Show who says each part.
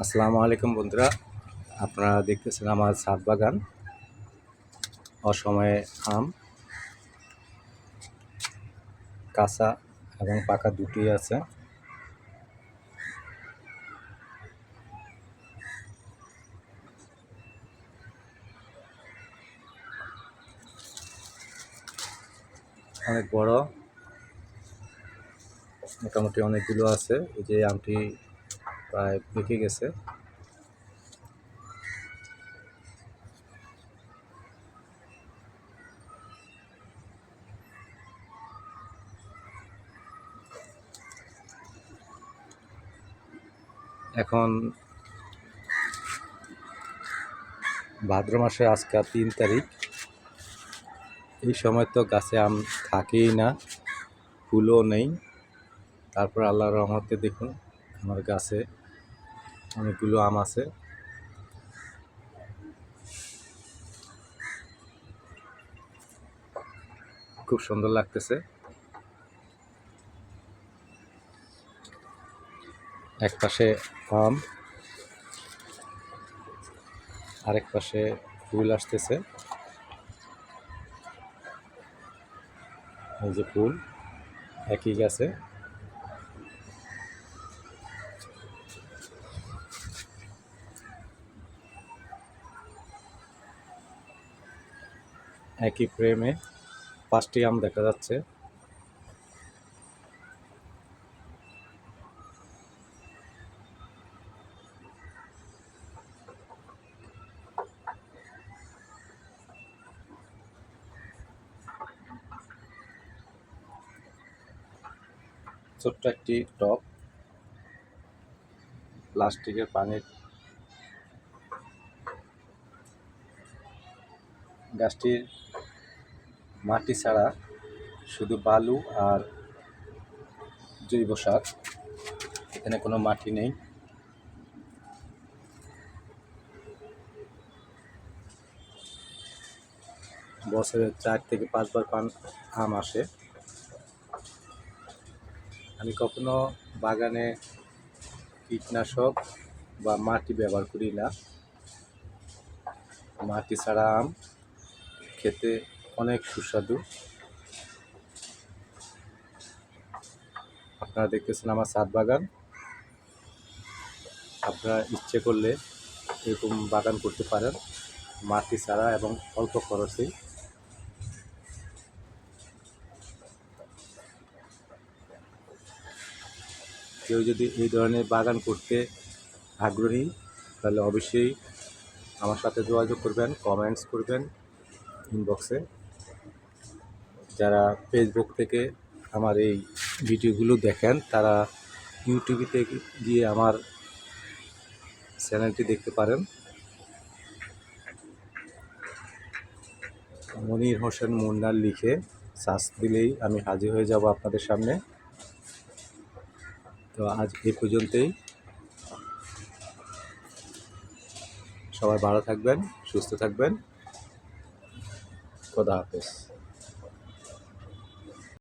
Speaker 1: আসসালামু আলাইকুম বন্ধুরা। আপনারা দেখতেছেন আমার ছাদ বাগান। অসময়ে আম, কাঁচা এবং পাকা দুটি আছে। অনেক বড়, মোটামুটি অনেকগুলো আছে। এই যে আমটি প্রায় পেকে গেছে। এখন ভাদ্র মাসে আজকে তিন তারিখ। এই সময় তো গাছে আম থাকেই না, ফুলও নেই। তারপর আল্লাহর রহমতে দেখুন, আমার গাছে অনেকগুলো আম আছে। খুব সুন্দর লাগতেছে। এক পাশে আম, আরেক পাশে ফুল আসতেছে। এই যে ফুল, একই গাছে। একই ফ্রেমে পাঁচটি আম দেখা যাচ্ছে। ছোট্ট একটি টব প্লাস্টিকের পানির গাছটির মাটি ছাড়া শুধু বালু আর জৈব সার, এখানে কোনো মাটি নেই। বছরে চার থেকে পাঁচবার পান আম আসে। আমি কখনো বাগানে কীটনাশক বা মাটি ব্যবহার করি না। মাটি ছাড়া আম খেতে অনেক সুস্বাদু। আপনারা দেখতেছেন আমার ছাদ বাগান। আপনারা ইচ্ছে করলে এরকম বাগান করতে পারেন, মাটি ছাড়া এবং অল্প খরচেই। কেউ যদি এই ধরনের বাগান করতে আগ্রহী, তাহলে অবশ্যই আমার সাথে যোগাযোগ করবেন, কমেন্টস করবেন ইনবক্সে যারা ফেসবুক থেকে আমার এই ভিডিওগুলো দেখেন, তারা ইউটিউবে গিয়ে আমার চ্যানেলটি দেখতে পারেন। মনির হোসেন মুন্নার লিখে সার্চ দিলেই আমি হাজির হয়ে যাব আপনাদের সামনে। তো আজ এই পর্যন্তই। সবাই ভালো থাকবেন, সুস্থ থাকবেন। খোদা হাফেজ।